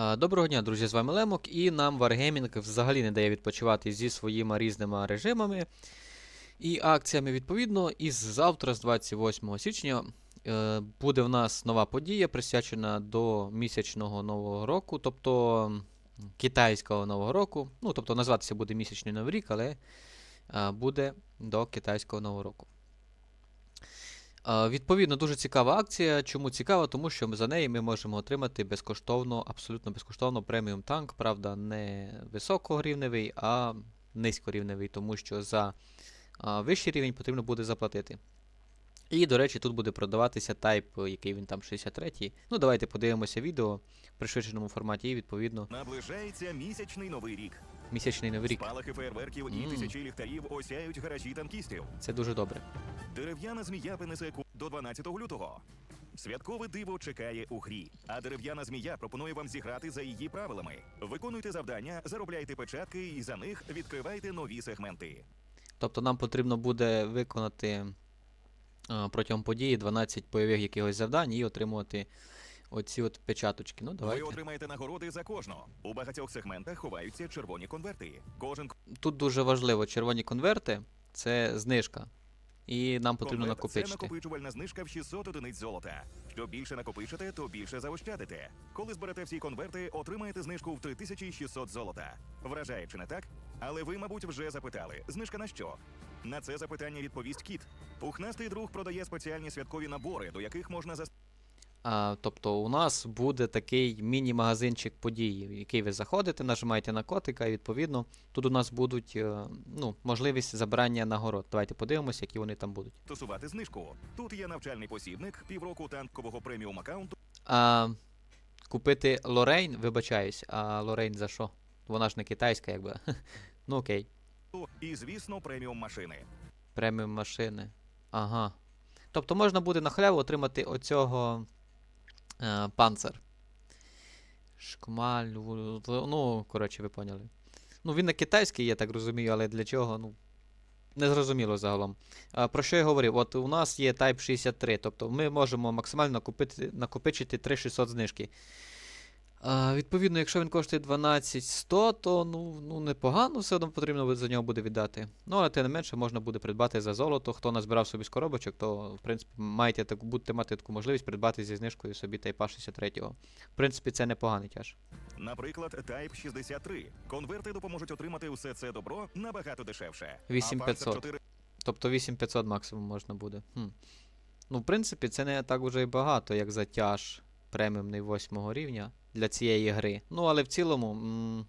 Доброго дня, друзі, з вами Лемок, і нам Wargaming взагалі не дає відпочивати зі своїми різними режимами і акціями. Відповідно, із завтра, з 28 січня, е, буде в нас нова подія, присвячена до місячного нового року, тобто китайського нового року. Ну, тобто назватися буде місячний новий рік, але буде до китайського нового року. Відповідно, дуже цікава акція. Чому цікава? Тому що ми за неї ми можемо отримати безкоштовно, абсолютно безкоштовно преміум танк. Правда, не високорівневий, а низькорівневий, тому що за вищий рівень потрібно буде заплатити. І, до речі, тут буде продаватися тайп, який він там 63-й. Ну, давайте подивимося відео в пришвидшеному форматі і, відповідно, Наближається місячний новий рік. Місячний новий рік. Спалахи фейерверків і Мм. тисячі ліхтарів осяють гаражі танкістів. Це дуже добре. Дерев'яна змія принесе ку до 12 лютого. Святкове диво чекає у грі, а дерев'яна змія пропонує вам зіграти за її правилами. Виконуйте завдання, заробляйте печатки і за них відкривайте нові сегменти. Тобто нам потрібно буде виконати а, протягом події 12 бойових якихось завдань і отримувати оці от печаточки. Ну, Ви отримаєте нагороди за кожного. У багатьох сегментах ховаються червоні конверти. Кожен Тут дуже важливо, червоні конверти це знижка. І нам потрібно конверт це накопичувальна знижка в 600 одиниць золота. Що більше накопичите, то більше заощадите. Коли зберете всі конверти, отримаєте знижку в 3600 золота. Вражає чи не так? Але ви, мабуть, вже запитали: знижка на що? На це запитання відповість кіт. Пухнастий друг продає спеціальні святкові набори, до яких можна за А, тобто у нас буде такий міні-магазинчик подій, в який ви заходите, нажимаєте на котика, і відповідно тут у нас будуть е, ну, можливість забирання нагород. Давайте подивимося, які вони там будуть. стосувати знижку. Тут є навчальний посібник, півроку танкового преміум аккаунту А, купити Лорейн, вибачаюсь, а Лорейн за що? Вона ж не китайська, якби. ну окей. і, звісно, преміум машини. Преміум машини. Ага. Тобто можна буде на халяву отримати оцього е, панцер. Шкмаль. Ну, коротше, ви поняли. Ну, він на китайський, я так розумію, але для чого? Ну. Незрозуміло загалом. А, про що я говорив? От у нас є Type 63, тобто ми можемо максимально накопити, накопичити 3600 знижки. А, відповідно, якщо він коштує 12100, то ну, ну непогано, все одно потрібно буде- за нього буде віддати. Ну, але тим не менше можна буде придбати за золото. Хто назбирав собі з коробочок, то в принципі маєте таку, будете мати таку можливість придбати зі знижкою собі Type 63. В принципі, це непоганий тяж. Наприклад, Type 63. Конверти допоможуть отримати все це добро набагато дешевше. 8500. 4 Тобто 8500 максимум можна буде. Хм. Ну, в принципі, це не так уже і багато, як за тяж преміумний 8 рівня для цієї гри. Ну, але в цілому. м,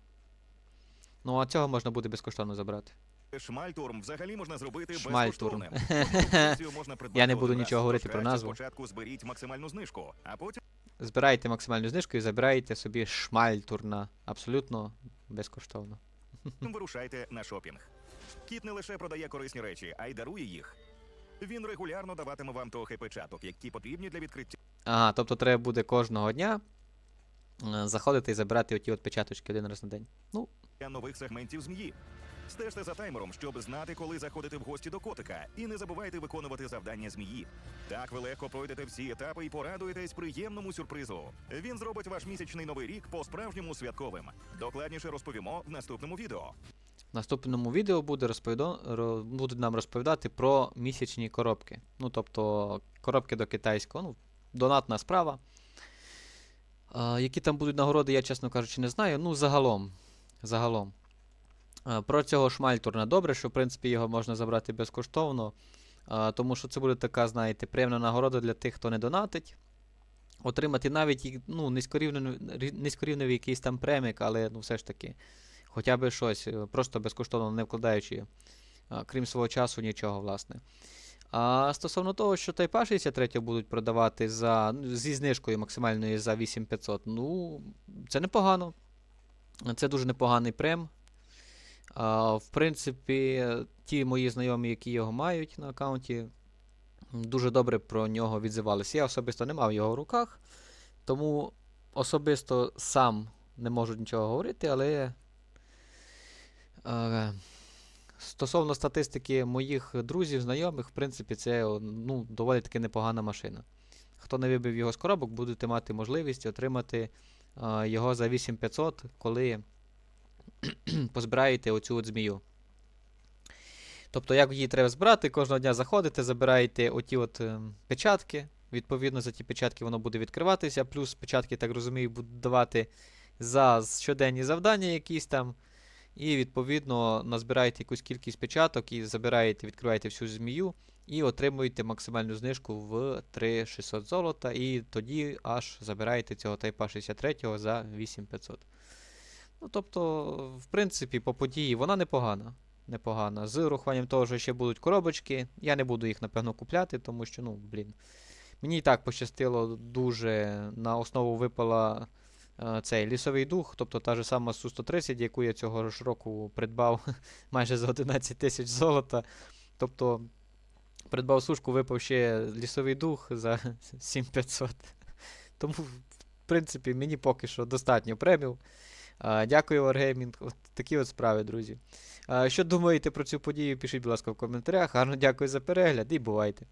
Ну, а цього можна буде безкоштовно забрати. Шмальтурм взагалі можна зробити Шмальтурм. Можна Я не буду нічого говорити про назву. Спочатку зберіть максимальну знижку, а потім Збираєте максимальну знижку і забираєте собі шмальтурна абсолютно безкоштовно. вирушайте на шопінг. Кіт не лише продає корисні речі, а й дарує їх. Він регулярно даватиме вам трохи печаток, які потрібні для відкриття Ага, тобто треба буде кожного дня заходити і забирати оті от печаточки один раз на день. Ну, нових сегментів змії. Стежте за таймером, щоб знати, коли заходити в гості до котика, і не забувайте виконувати завдання змії. Так ви легко пройдете всі етапи і порадуєтесь приємному сюрпризу. Він зробить ваш місячний новий рік по-справжньому святковим. Докладніше розповімо в наступному відео. В наступному відео буде розповідо... ро- будуть нам розповідати про місячні коробки. Ну, тобто коробки до китайського. Ну, донатна справа. Які там будуть нагороди, я, чесно кажучи, не знаю. Ну, загалом. Загалом. Про цього шмальтурна добре, що в принципі його можна забрати безкоштовно. Тому що це буде така, знаєте, приємна нагорода для тих, хто не донатить. Отримати навіть ну, низькорівневий, якийсь там премік, але ну, все ж таки хоча б щось, просто безкоштовно не вкладаючи, крім свого часу, нічого, власне. А стосовно того, що Type 63 будуть продавати за, зі знижкою максимальною за 8500, ну, це непогано. Це дуже непоганий прем. А, в принципі, ті мої знайомі, які його мають на аккаунті, дуже добре про нього відзивалися. Я особисто не мав його в руках, тому особисто сам не можу нічого говорити, але Е, Стосовно статистики моїх друзів, знайомих, в принципі, це ну, доволі таки непогана машина. Хто не вибив його з коробок, будете мати можливість отримати а, його за 8500, коли позбираєте оцю от змію. Тобто, як її треба збирати, кожного дня заходите, забираєте оті от ем, печатки. Відповідно, за ті печатки воно буде відкриватися. Плюс печатки, так розумію, будуть давати за щоденні завдання якісь там. І відповідно назбираєте якусь кількість печаток і забираєте, відкриваєте всю змію і отримуєте максимальну знижку в 3600 золота. І тоді аж забираєте цього тайпа 63 за 8500. Ну, тобто, в принципі, по події вона непогана. Непогана. З урахуванням того, що ще будуть коробочки. Я не буду їх, напевно, купляти, тому що, ну, блін. Мені і так пощастило дуже. На основу випала цей лісовий дух, тобто та ж сама Су-130, яку я цього ж року придбав майже за 11 тисяч золота. Тобто, придбав сушку, випав ще лісовий дух за 7500. Тому, в принципі, мені поки що достатньо премів. Дякую, Wargaming. От такі от справи, друзі. Що думаєте про цю подію, пишіть, будь ласка, в коментарях. Гарно дякую за перегляд і бувайте.